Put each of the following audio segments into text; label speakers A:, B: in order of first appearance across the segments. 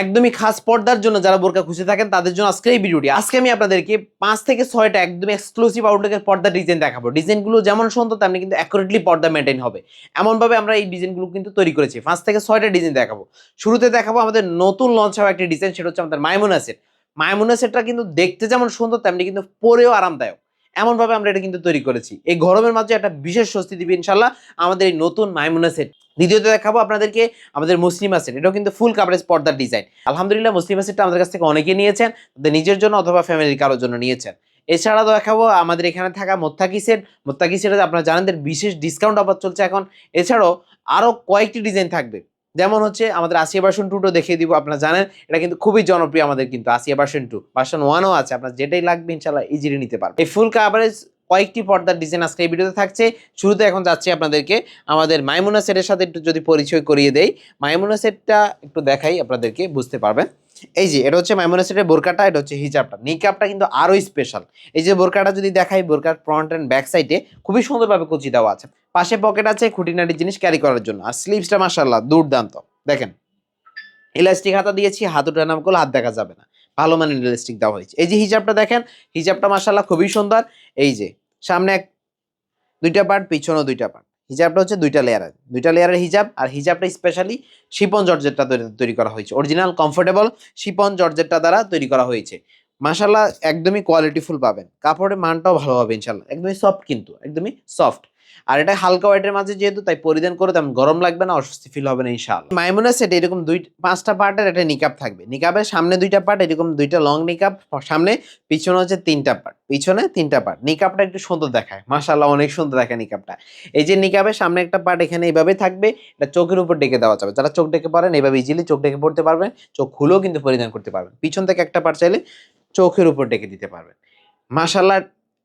A: একদমই খাস পর্দার জন্য যারা বোরকা খুঁজে থাকেন, তাদের জন্য আজকে এই ভিডিওটি। আজকে আমি আপনাদেরকে পাঁচ থেকে ছয়টা একদম এক্সক্লুসিভ আউটলুকের পর্দার ডিজাইন দেখাবো। ডিজাইনগুলো যেমন সুন্দর, তেমনি কিন্তু অ্যাকুরেটলি পর্দা মেনটেন হবে। এমনভাবে আমরা এই ডিজাইনগুলো কিন্তু তৈরি করেছি। পাঁচ থেকে ছয়টা ডিজাইন দেখাবো। শুরুতে দেখাবো আমাদের নতুন লঞ্চ হওয়া একটি ডিজাইন সেটা হচ্ছে আমাদের মাইমুনা সেট মাইমুনা সেটটা কিন্তু দেখতে যেমন সুন্দর, তেমনি কিন্তু পরেও আরামদায়ক। এমনভাবে আমরা এটা কিন্তু তৈরি করেছি। এই গরমের মাঝে একটা বিশেষ স্বস্তি দিবে ইনশাল্লাহ আমাদের এই নতুন মাইমুনা সেট দ্বিতীয়ত দেখাবো আপনাদেরকে আমাদের মুসলিমা সেট এটাও কিন্তু ফুল কাভারেজ পর্দার ডিজাইন আলহামদুলিল্লাহ মুসলিমা সেটটা আমাদের কাছ থেকে অনেকে নিয়েছেন, তাদের নিজের জন্য অথবা ফ্যামিলির কারোর জন্য নিয়েছেন। এছাড়া দেখাবো আমাদের এখানে থাকা মোত্তাকি সেট। মোত্তাকি সেটে আপনারা জানেন বিশেষ ডিসকাউন্ট অফার চলছে এখন। এছাড়াও আরও কয়েকটি ডিজাইন থাকবে। যেমন হচ্ছে আমাদের আসিয়া ভার্সন টুটো দেখিয়ে দিব, আপনারা জানেন, এটা কিন্তু খুবই জনপ্রিয় আমাদের কিন্তু আসিয়া ভার্সন টু ভার্সন ওয়ানও আছে, আপনার যেটাই লাগবে ইনশাল্লাহ ইজিলি নিতে পারবেন। এই ফুল কাভারেজ কয়েকটি পর্দার ডিজাইন আজকে এই ভিডিওতে থাকছে। শুরুতে এখন যাচ্ছি আপনাদেরকে আমাদের মাইমুনা সেটের সাথে একটু যদি পরিচয় করিয়ে দেই। মাইমুনা সেটটা একটু দেখাই, আপনাদেরকে বুঝতে পারবেন। এই যে, এটা হচ্ছে মাইমুনা সেটের বোরকাটা, এটা হচ্ছে হিজাবটা। নিকাবটা কিন্তু আরও স্পেশাল এই যে বোরকাটা যদি দেখাই, বোরকার ফ্রন্ট অ্যান্ড ব্যাক সাইডে খুবই সুন্দরভাবে কুচি দেওয়া আছে। পাশে পকেট আছে খুঁটিনাটি জিনিস ক্যারি করার জন্য। আর স্লিভসটা মাসাল্লাহ দুর্দান্ত। দেখেন ইলাস্টিক হাতা দিয়েছি, হাত উঠানাম করলে হাত দেখা যাবে না। ভালো মানের ইলাস্টিক দেওয়া হয়েছে। এই যে হিজাবটা দেখেন, হিজাবটা মাসাল্লাহ খুবই সুন্দর। এই যে সামনে এক, দুইটা পার্ট পিছনেও দুইটা পার্ট হিজাবটা হচ্ছে দুইটা লেয়ারের দুইটা লেয়ারের হিজাব আর হিজাবটা স্পেশালি শিপন জর্জেটটা তৈরি- করা হয়েছে। অরিজিনাল কমফোর্টেবল শিপন জর্জেটটা দ্বারা তৈরি করা হয়েছে। মাসাল্লাহ একদমই কোয়ালিটিফুল পাবেন। কাপড়ের মানটাও ভালো হবে ইনশাল্লাহ একদমই সফট কিন্তু, একদমই সফট আর এটা হালকা ওয়েটের মাঝে যেহেতু, তাই পরিধান করে তেমন গরম লাগবে না, অস্বস্তি ফিল হবে না ইনশাল্লাহ মাইমুনা সেট এরকম দুই, পাঁচটা পার্টের একটা নিকাপ থাকবে। নিকাপের সামনে দুইটা পার্ট এরকম দুইটা লং নিকাপ সামনে পিছনে হচ্ছে তিনটা পার্ট পিছনে তিনটা পার্ট নিকাপটা একটু সুন্দর দেখায়। মাশাল্লাহ অনেক সুন্দর দেখায় নিকাপটা এই যে নিকাপের সামনে একটা পার্ট এখানে এইভাবে থাকবে, এটা চোখের উপর ডেকে দেওয়া যাবে। যারা চোখ ডেকে পারেন এইভাবে ইজিলি চোখ ডেকে পড়তে পারবেন, চোখ খুলেও কিন্তু পরিধান করতে পারবেন। পিছন থেকে একটা পার্ট চাইলে চোখের উপর ডেকে দিতে পারবেন। মাশাল্লাহ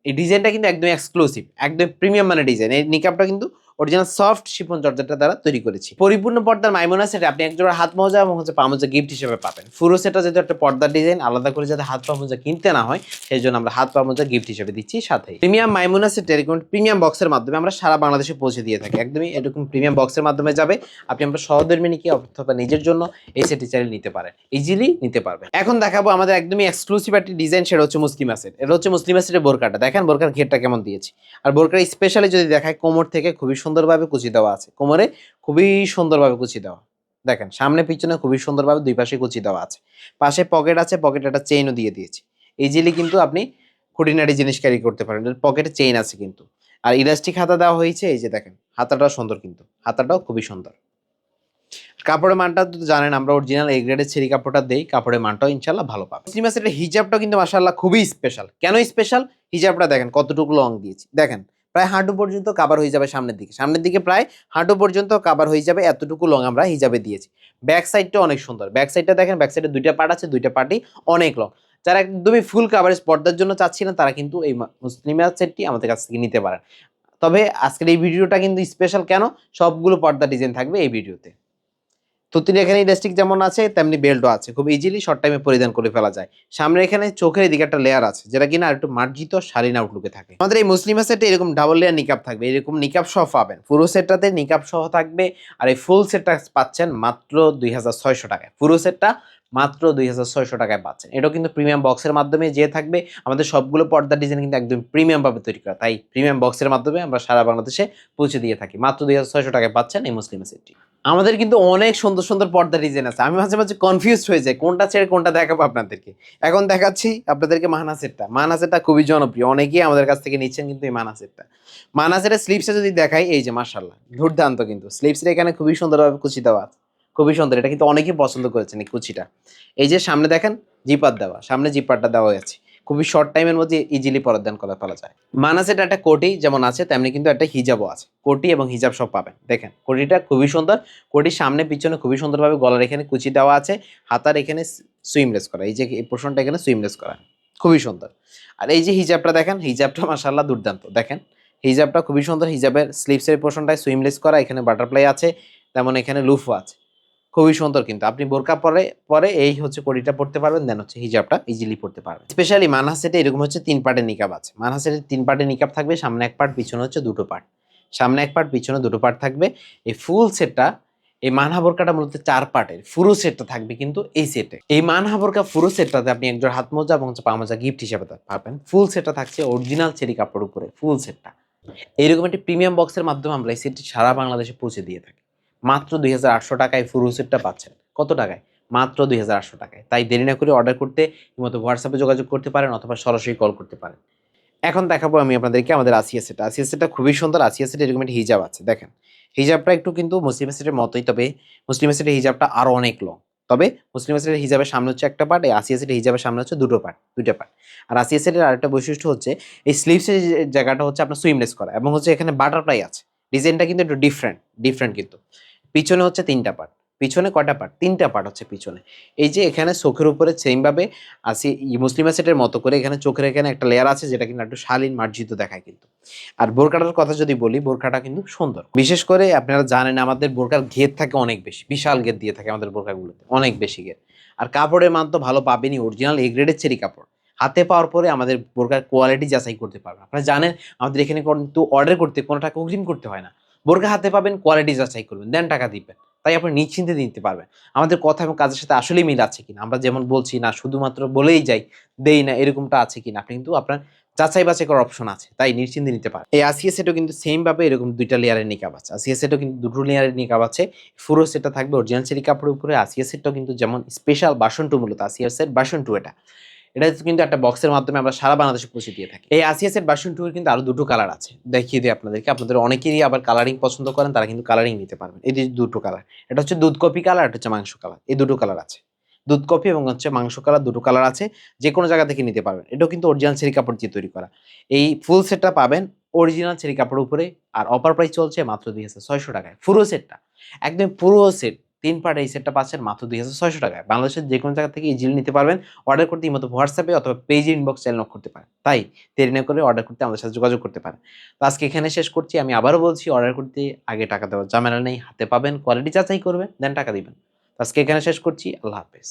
A: এই ডিজাইনটা কিন্তু একদম এক্সক্লুসিভ একদম প্রিমিয়াম মানের ডিজাইন এই নিকাপটা কিন্তু অরিজিনাল সফট শিপন জর্জাটা দ্বারা তৈরি করেছি। পরিপূর্ণ পর্দার মাইমোনা সেটে আপনি এক জোড়া হাত মোজা এবং হচ্ছে পা মোজা গিফট হিসেবে পাবেন। পুরো সেটা যেহেতু একটা পর্দার ডিজাইন আলাদা করে যাতে হাত পা মোজা কিনতে না হয়, সেই জন্য আমরা হাত পা মোজা গিফট হিসেবে দিচ্ছি সাথে প্রিমিয়াম মাইমোনা সেট এরকম প্রিমিয়াম বক্সের মাধ্যমে আমরা সারা বাংলাদেশে পৌঁছে দিয়ে থাকি। একদমই এরকম প্রিমিয়াম বক্সের মাধ্যমে যাবে। আপনি আমরা সহধর্মিনীকে অথবা নিজের জন্য এই সেটটি চাইলে নিতে পারেন। ইজিলি নিতে পারবেন। এখন দেখাবো আমাদের একদমই এক্সক্লুসিভ একটি ডিজাইন সেটা হচ্ছে মুসলিমা সেট এটা হচ্ছে মুসলিমা সেটের বোরকাটা। দেখেন বোরকার ঘেরটা কেমন দিয়েছি। আর বোরকার স্পেশালি যদি দেখায় কোমর থেকে, খুবই সুন্দরভাবে কুচি দেওয়া আছে। কোমরে খুবই সুন্দরভাবে কুচি দেওয়া। দেখেন, সামনে পিছনে খুবই সুন্দরভাবে দুই পাশে কুচি দেওয়া আছে। পাশে পকেট আছে, পকেটে একটা চেইনও দিয়ে দিয়েছি। ইজিলি কিন্তু আপনি খুঁটিনাটি জিনিস ক্যারি করতে পারেন। পকেটে চেইন আছে কিন্তু। আর ইলাস্টিক হাতা দেওয়া হয়েছে, এই যে দেখেন, হাতাটাও সুন্দর কিন্তু। হাতাটাও খুবই সুন্দর। কাপড়ের মানটা তো জানেন, আমরা অরিজিনাল এই গ্রেডের ছেড়ি কাপড়টা দেই, কাপড়ের মানটাও ইনশাল্লাহ ভালো পাবে। মুসলিম সেটের হিজাবটাও কিন্তু মাসাল্লাহ খুবই স্পেশাল কেন স্পেশাল হিজাবটা দেখেন, কতটুকু লং দিয়েছি। দেখেন প্রায় হাঁটু পর্যন্ত কাবার হয়ে যাবে সামনের দিকে। সামনের দিকে প্রায় হাঁটু পর্যন্ত কাবার হয়ে যাবে, এতটুকু লং আমরা হিজাবে দিয়েছি। ব্যাক সাইডটা অনেক সুন্দর। ব্যাক সাইডটা দেখেন ব্যাক সাইডে দুইটা পার্ট আছে, দুইটা পার্টই অনেক লং যারা একদমই ফুল কাভারেজ পর্দার জন্য চাচ্ছি না, তারা কিন্তু এই মুসলিমের সেটটি আমাদের কাছ থেকে নিতে পারেন। তবে আজকের এই ভিডিওটা কিন্তু স্পেশাল কেন? সবগুলো পর্দা ডিজাইন থাকবে এই ভিডিওতে। তুতির এখানে ইলাস্টিক যেমন আছে, তেমনি বেল্টও আছে। খুব ইজিলি শর্ট টাইমে পরিধান করে ফেলা যায়। সামনে এখানে চোখের এদিকে একটা লেয়ার আছে, যেটা কিনা আর একটু মার্জিত, শালীন আউটলুকে থাকে। আমাদের এই মুসলিম সেটে এরকম ডাবল লেয়ার নিকাপ থাকবে। এরকম নিকাপ সহ পাবেন। পুরো সেটটাতে নিকাপ সহ থাকবে। আর এই ফুল সেটটা পাচ্ছেন মাত্র দুই হাজার ছয়শো টাকায়। পুরো সেটটা মাত্র দুই হাজার ছয়শো টাকায় পাচ্ছেন। এটাও কিন্তু প্রিমিয়াম বক্সের মাধ্যমে যে থাকবে। আমাদের সবগুলো পর্দার ডিজাইন কিন্তু একদম প্রিমিয়াম ভাবে তৈরি করা। তাই প্রিমিয়াম বক্সের মাধ্যমে আমরা সারা বাংলাদেশে পৌঁছে দিয়ে থাকি। মাত্র দুই হাজার ছয়শো টাকায় পাচ্ছেন এই মুসলিমা সেটটি আমাদের কিন্তু অনেক সুন্দর সুন্দর পর্দা ডিজাইন আছে। আমি মাঝে মাঝে কনফিউজ হয়ে যাই, কোনটা ছেড়ে কোনটা দেখাবো আপনাদেরকে। এখন দেখাচ্ছি আপনাদেরকে মাহানা সেটটা মাহানা সেটটা খুবই জনপ্রিয়। অনেকেই আমাদের কাছ থেকে নিচ্ছেন কিন্তু এই মানা সেটটা মানা সেটের স্লিপসে যদি দেখাই, এই যে মার্শাল্লাহ দুর্দান্ত কিন্তু। স্লিপসের এখানে খুবই সুন্দরভাবে কুচি দেওয়া আছে। খুবই সুন্দর। এটা কিন্তু অনেকেই পছন্দ করেছেন এই কুচিটা। এই যে সামনে দেখেন, জিপার দেওয়া। সামনে জিপারটা দেওয়া আছে খুবই শর্ট টাইমের মধ্যে ইজিলি পরাদান করা, ফেলা যায়। মানাসের একটা কোটি যেমন আছে, তেমনি কিন্তু একটা হিজাবও আছে। কোটি এবং হিজাব সব পাবেন। দেখেন, কোটিটা খুবই সুন্দর। কোটির সামনে, পিছনে খুবই সুন্দরভাবে গলার এখানে কুচি দেওয়া আছে। হাতার এখানে সুইমলেস করা। এই যে এই পোর্শনটা এখানে সুইমলেস করা। খুবই সুন্দর। আর এই যে হিজাবটা দেখেন, হিজাবটা মাসাল্লাহ দুর্দান্ত। দেখেন, হিজাবটা খুবই সুন্দর। হিজাবের স্লিপসের পোর্শনটায় সুইমলেস করা। এখানে বাটারফ্লাই আছে, তেমন এখানে লুফও আছে। খুবই সুন্দর কিন্তু। আপনি বোরকা পরে পরে এই হচ্ছে কোটিটা পড়তে পারবেন দেন হচ্ছে হিজাবটা ইজিলি পড়তে পারবেন। স্পেশালি মানহা সেটে এরকম হচ্ছে তিন পার্টের নিকাব আছে। মানহা সেটের তিন পার্টের নিকাব থাকবে, সামনে এক পার্ট পিছনে হচ্ছে দুটো পার্ট সামনে এক পার্ট পিছনে দুটো পার্ট থাকবে। এই ফুল সেটটা এই মানহা বোরকাটা মূলত চার পার্টের পুরো সেটটা থাকবে কিন্তু এই সেটে এই মানহা বোরকা ফুরু সেটটাতে আপনি একজন হাত মোজা এবং পা মোজা গিফট হিসেবে পাবেন। ফুল সেটটা থাকছে অরিজিনাল চেরি কাপড় উপরে ফুল সেটটা এইরকম একটি প্রিমিয়াম বক্সের মাধ্যমে আমরা এই সেটটি সারা বাংলাদেশে পৌঁছে দিয়ে থাকি। মাত্র দুই হাজার আটশো টাকায় ফুল সেটটা পাচ্ছেন। কত টাকায়? মাত্র দুই হাজার আটশো টাকায়। তাই দেরি না করে অর্ডার করতে মতো হোয়াটসঅ্যাপে যোগাযোগ করতে পারেন অথবা সরাসরি কল করতে পারেন। এখন দেখাবো আমি আপনাদেরকে আমাদের আসিয়া সেট আসিয়া সেটটা খুবই সুন্দর। আসিয়া সেটে এরকম একটা হিজাব আছে, দেখেন। হিজাবটা একটু কিন্তু মুসলিম সেটের মতোই, তবে মুসলিম সেটের হিজাবটা আরও অনেক লং তবে মুসলিম সেটের হিজাবের সামনে হচ্ছে একটা পার্ট এই আসিয়া সেটের হিজাবের সামনে হচ্ছে দুটো পার্ট দুইটা পার্ট আর আসিয়া সেটের আরেকটা বৈশিষ্ট্য হচ্ছে, এই স্লিভসের জায়গাটা হচ্ছে আপনার সুইমলেস করা, এবং হচ্ছে এখানে বাটারফ্লাই আছে। ডিজাইনটা কিন্তু একটু ডিফারেন্ট ডিফারেন্ট কিন্তু। পিছনে হচ্ছে তিনটা পার্ট পিছনে কয়টা পার্ট তিনটা পার্ট হচ্ছে পিছনে। এই যে এখানে চোখের উপরে সেমভাবে আসি মুসলিমা সেটের মতো করে এখানে চোখের এখানে একটা লেয়ার আছে যেটা কিন্তু একটু শালীন মার্জিত দেখায় কিন্তু। আর বোরকাটার কথা যদি বলি বোরকাটা কিন্তু সুন্দর। বিশেষ করে আপনারা জানেন আমাদের বোরকার ঘের থাকে অনেক বেশি, বিশাল ঘের দিয়ে থাকে আমাদের বোরকাগুলোতে অনেক বেশি ঘের। আর কাপড়ের মান তো ভালো পাবেনই অরিজিনাল এ গ্রেডের চেরি কাপড়। হাতে পাওয়ার পরে আমাদের বোরকার কোয়ালিটি যাচাই করতে পারবেন। আপনারা জানেন আমাদের এখানে কিন্তু অর্ডার করতে কোনো টাকা অগ্রিম করতে হয় না। বোরকা হাতে পাবেন কোয়ালিটি যাচাই করবেন দেন টাকা দিবেন। তাই আপনি নিশ্চিন্তে দিতে পারবেন। আমাদের কথা এবং কাজের সাথে আসলেই মিল আছে কিনা? আমরা যেমন বলছি না, শুধুমাত্র বলেই যাই, দেই না, এরকমটা আছে কিনা? আপনি কিন্তু আপনার যাচাই বাছাই করার অপশন আছে, তাই নিশ্চিন্তে নিতে পারেন। এই আসিয়া সেটও কিন্তু সেম ভাবে এরকম দুইটা লেয়ারের নিকাব আছে। আসিয়া সেটও কিন্তু দুটো লেয়ারের নিকাব আছে। ফুরো সেটটা থাকবে অরিজিনাল চেরি কাপড়ের উপরে। আসিয়া সেটটাও কিন্তু যেমন স্পেশাল বাসন টু মূলত আসিয়া সেট বাসন টু এটা। এটা কিন্তু একটা বক্সের মাধ্যমে আমরা সারা বাংলাদেশে পৌঁছে দিয়ে থাকি। এই আসিয়া সেট বাসন টু কিন্তু আরও দুটো কালার আছে। দেখিয়ে দিই আপনাদেরকে। আপনাদের অনেকেরই আবার কালারিং পছন্দ করেন, তারা কিন্তু কালারিং নিতে পারবেন। এই যে দুটো কালার এটা হচ্ছে দুধ কপি কালার এটা হচ্ছে মাংস কালার এই দুটো কালার আছে। দুধ কপি এবং হচ্ছে মাংস কালার দুটো কালার আছে। যে কোনো জায়গা থেকে নিতে পারবেন। এটাও কিন্তু অরিজিনাল ছেড়ি কাপড় দিয়ে তৈরি করা। এই ফুল সেটটা পাবেন অরিজিনাল ছেড়ি কাপড়ের উপরে। আর অপার প্রাইস চলছে মাত্র দুই হাজার ছয়শো টাকায়। পুরো সেটটা একদম পুরো সেট তিন পার্ট এই সেটটা পাচ্ছেন মাত্র দুই হাজার ছয়শো টাকায়। বাংলাদেশের যে কোনো জায়গা থেকে ইজিলি নিতে পারবেন। অর্ডার করতে মতো হোয়াটসঅ্যাপে অথবা পেজ ইনবক্স চ্যানেল করতে পারেন। তাই দেরি না করে অর্ডার করতে আমাদের সাথে যোগাযোগ করতে পারেন। তো আজকে এখানে শেষ করছি। আমি আবারও বলছি অর্ডার করতে আগে টাকা দেওয়ার ঝামেলা নেই। হাতে পাবেন কোয়ালিটি যাচাই করবেন দেন টাকা দিবেন। আজকে এখানে শেষ করছি। আল্লাহ হাফেজ।